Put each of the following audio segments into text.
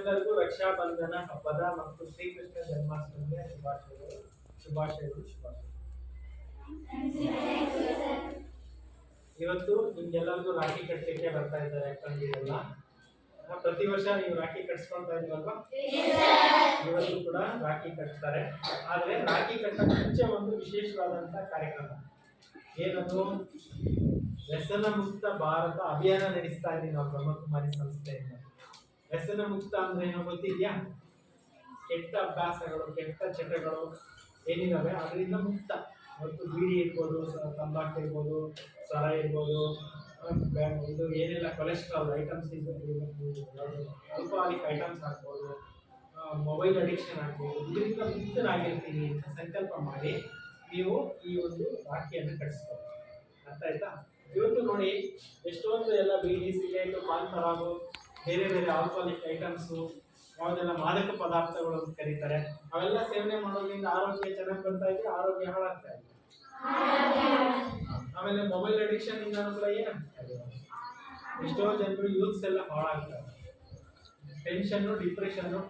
ನಿಮ್ಮೆಲ್ಲರಿಗೂ ರಕ್ಷಾಬಂಧನ ಹಬ್ಬದ ಮತ್ತು ಶ್ರೀಕೃಷ್ಣ ಜನ್ಮಾಷ್ಟಮಿಯ ಶುಭಾಶಯಗಳು. ಶುಭಾಶಯಗಳು ಶುಭಾಶಯಗಳು. ಇವತ್ತು ನಿಮ್ಗೆಲ್ಲರಿಗೂ ರಾಖಿ ಕಟ್ಟಲಿಕ್ಕೆ ಬರ್ತಾ ಇದ್ದಾರೆ ಆ, ಪ್ರತಿ ವರ್ಷ ನೀವು ರಾಖಿ ಕಟ್ಸ್ಕೊಂತಾ ಇದ್ವಲ್ವಾ ಇವತ್ತು ಕೂಡ ರಾಖಿ ಕಟ್ತಾರೆ. ಆದ್ರೆ ರಾಖಿ ಕಟ್ಟ ಮುಂಚೆ ಒಂದು ವಿಶೇಷವಾದಂತ ಕಾರ್ಯಕ್ರಮ. ಏನದು? ವ್ಯಸನ ಮುಕ್ತ ಭಾರತ ಅಭಿಯಾನ ನಡೆಸ್ತಾ ಇದ್ದೀವಿ ನಾವು ಬ್ರಹ್ಮಕುಮಾರಿ ಸಂಸ್ಥೆಯಿಂದ. ವ್ಯಸನ ಮುಕ್ತ ಅಂದ್ರೆ ಏನೋ ಗೊತ್ತಿದ್ಯಾ? ಕೆಟ್ಟ ಅಭ್ಯಾಸಗಳು, ಕೆಟ್ಟ ಚಟಗಳು ಏನಿದಾವೆ? ಅದರಿಂದ ಮುಕ್ತ. ಮತ್ತು ಬೀಡಿ ಇರ್ಬೋದು ತಂಬಾಕು ಇರ್ಬೋದು, ಸರ ಇರ್ಬೋದು ಇದು ಏನೆಲ್ಲ ಕೊಲೆಸ್ಟ್ರಾಲ್ ಐಟಮ್ಸ್ ಆಲ್ಕೋಹಾಲಿಕ್ ಐಟಮ್ಸ್ ಆಗ್ಬೋದು ಮೊಬೈಲ್ ಅಡಿಕ್ಷನ್ ಆಗ್ಬೋದು. ಇದರಿಂದ ಮುಕ್ತನಾಗಿರ್ತೀನಿ ಅಂತ ಸಂಕಲ್ಪ ಮಾಡಿ ನೀವು ಈ ಒಂದು ರಾಖಿಯನ್ನು ಕಟ್ಟಿಸ್ಬೋದು ಅರ್ಥ ಆಯ್ತಾ? ಇವತ್ತು ನೋಡಿ, ಎಷ್ಟೊಂದು ಎಲ್ಲ ಬೀಡಿ, ಸಿಗರೇಟು, ಪಾನ್ ಪರಾಗು ಬೇರೆ ಬೇರೆ ಆಲ್ಕೋಹಾಲಿಕ್ ಐಟಮ್ಸು ಯಾವುದೆಲ್ಲ ಮಾದಕ ಪದಾರ್ಥಗಳು ಅಂತ ಕರೀತಾರೆ, ಅವೆಲ್ಲ ಸೇವನೆ ಮಾಡೋದ್ರಿಂದ ಆರೋಗ್ಯ ಚೆನ್ನಾಗಿ ಬರ್ತಾ ಇದೆ, ಆರೋಗ್ಯ ಹಾಳಾಗ್ತಾ ಇದೆ. ಆಮೇಲೆ ಮೊಬೈಲ್ ಅಡಿಕ್ಷನ್ ಇಂದ ಕೂಡ ಏನಾಗ್ತಾ ಇದೆ? ಎಷ್ಟೋ ಜನರು ಯೂತ್ಸ್ ಎಲ್ಲ ಹಾಳಾಗ್ತಾರೆ ಟೆನ್ಷನ್ನು ಡಿಪ್ರೆಷನ್ನು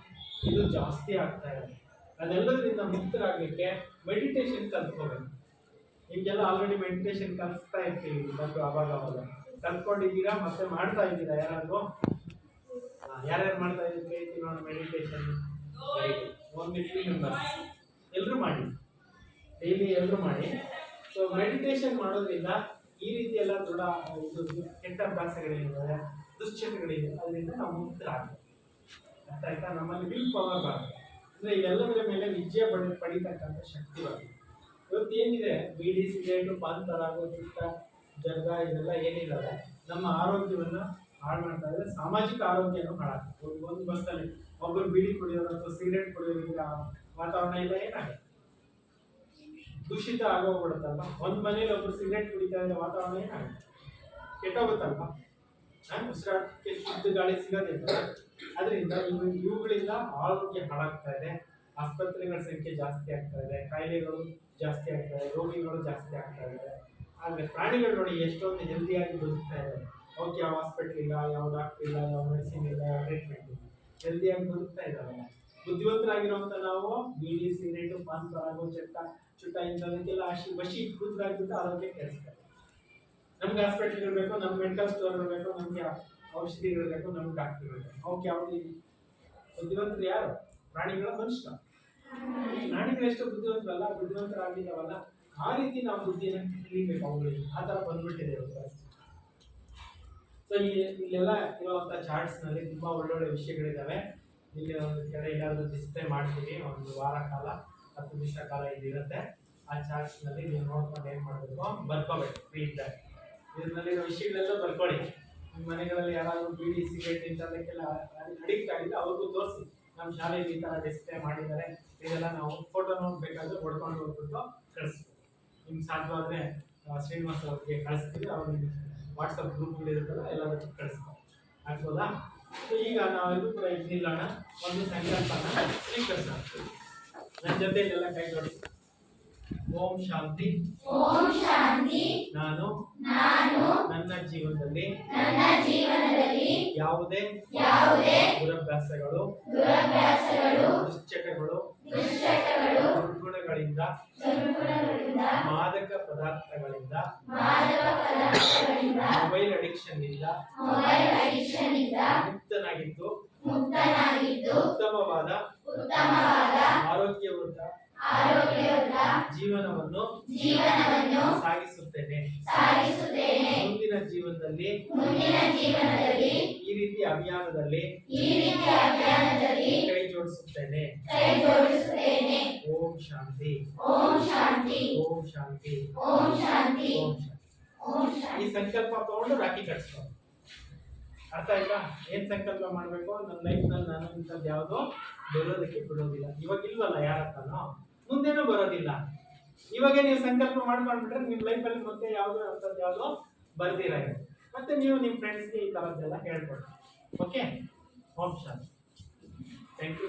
ಇದು ಜಾಸ್ತಿ ಆಗ್ತಾ ಇದೆ. ಅದೆಲ್ಲದರಿಂದ ಮುಕ್ತರಾಗಲಿಕ್ಕೆ ಮೆಡಿಟೇಷನ್ ಕಲ್ತ್ಕೋಬೇಕು. ನಿಮಗೆಲ್ಲ ಆಲ್ರೆಡಿ ಮೆಡಿಟೇಷನ್ ಕಲಿಸ್ತಾ ಇರ್ತೀವಿ, ಬಂದು ಅವಾಗ ಅವಾಗ ಕಲ್ತ್ಕೊಂಡಿದ್ದೀರಾ, ಮತ್ತೆ ಮಾಡ್ತಾ ಇದ್ದೀರಾ ಯಾರಾದ್ರು? ಯಾರ್ಯಾರು ಮಾಡ್ತಾ ಇದ್ದೀವಿ ನೋಡಿ ಮೆಡಿಟೇಷನ್ ಒಂದು ಮೆಂಬರ್ಸ್ ಎಲ್ಲರೂ ಮಾಡಿ. ಡೈಲಿ ಎಲ್ಲರೂ ಮಾಡಿ. ಸೊ ಮೆಡಿಟೇಷನ್ ಮಾಡೋದ್ರಿಂದ ಈ ರೀತಿ ಎಲ್ಲ ದೃಢ ಇದು ಕೆಟ್ಟ ಅಭ್ಯಾಸಗಳೇನಿದೆ ದುಶ್ಚಟಗಳಿದೆ. ಅದರಿಂದ ನಾವು ಮುಕ್ತರಾಗ್ತೀವಿ ಅರ್ಥ ಆಯ್ತಾ? ನಮ್ಮಲ್ಲಿ ವಿಲ್ ಪವರ್ ಬರುತ್ತೆ. ಅಂದರೆ ಎಲ್ಲದರ ಮೇಲೆ ವಿಜಯ ಪಡಿ, ಪಡಿತಕ್ಕಂಥ ಶಕ್ತಿ ಬರುತ್ತೆ. ಇವತ್ತು ಏನಿದೆ? ಬೀಡಿ, ಸಿಗರೇಟು, ಪಾನ್, ತರಾಗು ಚುಟ್ಟ ಜರ್ಗ ಇದೆಲ್ಲ ಏನಿದ್ದಾವೆ ನಮ್ಮ ಆರೋಗ್ಯವನ್ನ ಹಾಳು ಮಾಡ್ತಾ ಸಾಮಾಜಿಕ ಆರೋಗ್ಯನೂ ಹಾಳಾಗ್ತದೆ. ಒಂದು ಬಸ್ಸಲ್ಲಿ ಒಬ್ಬರು ಬೀಡಿ ಕುಡಿಯೋರು ಅಥವಾ ಸಿಗರೇಟ್ ಕುಡಿಯೋದ್ರಿಂದ ವಾತಾವರಣ ಇಲ್ಲ ಏನಾಗುತ್ತೆ? ದೂಷಿತ ಆಗೋಗ್ಬಿಡುತ್ತಲ್ವ? ಒಂದು ಮನೇಲಿ ಒಬ್ರು ಸಿಗರೇಟ್ ಕುಡಿತಾ ಇದ್ರೆ ವಾತಾವರಣ ಏನಾಗುತ್ತೆ? ಕೆಟ್ಟೋಗುತ್ತಲ್ವಾ? ಉಸಿರಾಟಕ್ಕೆ ಶುದ್ಧ ಗಾಳಿ ಸಿಗೋದಿಲ್ಲ ಅದರಿಂದ ಇವು ಇವುಗಳಿಂದ ಆರೋಗ್ಯ ಹಾಳಾಗ್ತಾ ಇದೆ. ಆಸ್ಪತ್ರೆಗಳ ಸಂಖ್ಯೆ ಜಾಸ್ತಿ ಆಗ್ತಾ ಇದೆ. ಕಾಯಿಲೆಗಳು ಜಾಸ್ತಿ ಆಗ್ತಾ ಇದೆ. ರೋಗಿಗಳು ಜಾಸ್ತಿ ಆಗ್ತಾ ಇದೆ ಆದರೆ ಪ್ರಾಣಿಗಳು ನೋಡಿ ಎಷ್ಟೊಂದು ಹೆಲ್ದಿಯಾಗಿ ಬದುಕ್ತಾ ಇದ್ದಾರೆ. ಅವಕ್ಕೆ ಯಾವ ಹಾಸ್ಪಿಟ್ಲ್ ಇಲ್ಲ, ಯಾವ ಡಾಕ್ಟರ್ ಇಲ್ಲ, ಯಾವ ಮೆಡಿಸಿನ್ ಇಲ್ಲ ಯಾವ ಟ್ರೀಟ್ಮೆಂಟ್ ಇಲ್ಲ ಹೆಲ್ದಿಯಾಗಿ ಬದುಕ್ತಾ ಇದ್ದಾವೆ ಬುದ್ಧಿವಂತರಾಗಿರುವಂತ ನಾವು ಬೀಡಿ, ಸಿಗರೇಟು ಪಾನ್ ಪರಾಗು ಚಟ್ಟ ಚುಟ್ಟ ಇಂಥದಕ್ಕೆಲ್ಲ ಅಶಿ ವಶಿ ಕೂತರಾಗ್ಬಿಟ್ಟು ಆರೋಗ್ಯ ಕೆಡಿಸ್ತಾರೆ. ನಮ್ಗೆ ಹಾಸ್ಪಿಟ್ಲ್ ಇರಬೇಕು, ನಮ್ಗೆ ಮೆಡಿಕಲ್ ಸ್ಟೋರ್ ಇರಬೇಕು, ನಮ್ಗೆ ಔಷಧಿ ಇರಬೇಕು, ನಮ್ಗೆ ಡಾಕ್ಟರ್ ಇರಬೇಕು. ಅವಕ್ಕೆ ಯಾವುದು ಬುದ್ಧಿವಂತರು ಯಾರು? ಪ್ರಾಣಿಗಳ ಮನುಷ್ಯ. ಪ್ರಾಣಿಗಳು ಎಷ್ಟು ಬುದ್ಧಿವಂತರಲ್ಲ, ಬುದ್ಧಿವಂತರಾಗಿದ್ದಾವಲ್ಲ, ಆ ರೀತಿ ನಾವು ಬುದ್ಧಿಯನ್ನು ಕಲಿಬೇಕು ಅವುಗಳಿಗೆ ಆ ಥರ ಬಂದ್ಬಿಟ್ಟಿದೆ ಇವತ್ತು ಸೊ ಇಲ್ಲಿ ಇಲ್ಲೆಲ್ಲ ಇರುವಂಥ ಚಾರ್ಟ್ಸ್ನಲ್ಲಿ ತುಂಬ ಒಳ್ಳೊಳ್ಳೆ ವಿಷಯಗಳಿದ್ದಾವೆ ಇಲ್ಲಿ ಒಂದು ಕಡೆ ಎಲ್ಲಾದರೂ ಡಿಸ್ಪ್ಲೇ ಮಾಡ್ತೀವಿ. ಒಂದು ವಾರ ಕಾಲ, ಹತ್ತು ನಿಮಿಷ ಕಾಲ ಇದಿರುತ್ತೆ. ಆ ಚಾರ್ಟ್ಸ್ನಲ್ಲಿ ನೀವು ನೋಡ್ಕೊಂಡು ಏನು ಮಾಡಬೇಕು ಬರ್ಕೋಬೇಕು ಫ್ರೀ ಇದ್ದಾಗ. ಇದರಲ್ಲಿರೋ ವಿಷಯಗಳೆಲ್ಲ ಬರ್ಕೊಳ್ಳಿ. ನಿಮ್ಮ ಮನೆಗಳಲ್ಲಿ ಯಾರಾದರೂ ಬೀಡಿ, ಸಿಗರೇಟ್ ಇಂಥದಕ್ಕೆಲ್ಲ ಅಡಿಕ್ಟ್ ಆಗಿದ್ರೆ ಅವ್ರಿಗೂ ತೋರಿಸಿ. ನಮ್ಮ ಶಾಲೆಯಲ್ಲಿ ಈ ಥರ ಡಿಸ್ಪ್ಲೇ ಮಾಡಿದ್ದಾರೆ. ಇದೆಲ್ಲ ನಾವು ಫೋಟೋ ನೋಡ್ಬೇಕಾದ್ರೆ ಹೊಡ್ಕೊಂಡು ಹೋಗ್ಬಿಟ್ಟು ಕಳಿಸ್ತೀವಿ ನಿಮ್ಗೆ ಸಾಧ್ಯವಾದರೆ ಶ್ರೀನಿವಾಸ ಅವ್ರಿಗೆ ಕಳಿಸ್ತೀವಿ, ಅವ್ರು ವಾಟ್ಸಪ್ ಗ್ರೂಪ್ಗಳಿರುತ್ತಲ್ಲ ಎಲ್ಲದಕ್ಕೂ ಕಳಿಸ್ತಾರೆ. ಆಗ್ಬೋದಾ ಸೊ ಈಗ ನಾವೆಲ್ಲರೂ ಕೂಡ ಇಲ್ಲಿ ನಿಲ್ಲೋಣ. ಒಂದು ಸಂಕಲ್ಪನ ಸ್ವೀಕರಿಸೋಣ ನನ್ನ ಜೊತೆ ಎಲ್ಲ ಕೈ ಜೋಡಿಸಿ ಓಂ ಶಾಂತಿ. ಓಂ ಶಾಂತಿ. ನಾನು. ನಾನು. ನನ್ನ ಜೀವನದಲ್ಲಿ. ನನ್ನ ಜೀವನದಲ್ಲಿ. ಯಾವುದೇ ಯಾವುದೇ ದುರಭ್ಯಾಸಗಳು ದುರಭ್ಯಾಸಗಳು ದುಶ್ಚಟಗಳು ದುಶ್ಚಟಗಳು ದುರ್ಗುಣಗಳಿಂದ ದುರ್ಗುಣಗಳಿಂದ ಮಾದಕ ಪದಾರ್ಥಗಳಿಂದ ಮಾದಕ ಪದಾರ್ಥಗಳಿಂದ ಮೊಬೈಲ್ ಅಡಿಕ್ಷನ್ ಇಂದ ಮೊಬೈಲ್ ಅಡಿಕ್ಷನ್ ಇಂದ ಮುಕ್ತನಾಗಿದ್ದು ಮುಕ್ತನಾಗಿದ್ದು ಉತ್ತಮವಾದ ಉತ್ತಮವಾದ ಆರೋಗ್ಯವಂತ ಆರೋಗ್ಯವಂತ ಜೀವನವನ್ನು ಜೀವನವನ್ನು ಸಾಗಿಸುತ್ತೇನೆ. ಸಾಗಿಸುತ್ತೇನೆ. ಮುಂದಿನ ಜೀವನದಲ್ಲಿ ಮುಂದಿನ ಜೀವನದಲ್ಲಿ ಈ ರೀತಿ ಅಭಿಯಾನದಲ್ಲಿ ಈ ರೀತಿ ಅಭಿಯಾನದಲ್ಲಿ ಕೈ ಜೋಡಿಸುತ್ತೇನೆ. ಕೈ ಜೋಡಿಸುತ್ತೇನೆ. ಓಂ ಶಾಂತಿ ಓಂ ಶಾಂತಿ. ಓಂ ಶಾಂತಿ. ಓಂ ಶಾಂತಿ. ಓಂ ಶಾಂತಿ. ಓಂ ಶಾಂತಿ. ಈ ಸಂಕಲ್ಪ ತಗೊಂಡು ರಾಖಿ ಕಟ್ಸ್ಕೊ. ಅರ್ಥ ಆಯ್ತಾ? ಏನ್ ಸಂಕಲ್ಪ ಮಾಡ್ಬೇಕು? ನನ್ನ ಲೈಫ್ನಲ್ಲಿ ನಾನು ಇಂಥದ್ದು ಯಾವುದೋ ಬರೋದಕ್ಕೆ ಬಿಡೋದಿಲ್ಲ. ಇವಾಗ ಇಲ್ವಲ್ಲ, ಯಾರ ಹತ್ರನೋ? ಮುಂದೇನೂ ಬರೋದಿಲ್ಲ. ಇವಾಗ ನೀವು ಸಂಕಲ್ಪ ಮಾಡ್ಕೊಂಡ್ಬಿಟ್ರೆ ನಿಮ್ಮ ಲೈಫಲ್ಲಿ ಮತ್ತೆ ಯಾವುದೋ ಅಂಥದ್ದು ಯಾವುದೋ ಬರ್ದಿರ ಮತ್ತೆ ನೀವು ನಿಮ್ಮ ಫ್ರೆಂಡ್ಸ್ಗೆ ಈ ಥರದ್ದೆಲ್ಲ ಹೇಳ್ಕೊಡ್ತೀವಿ okay Om Shanti thank you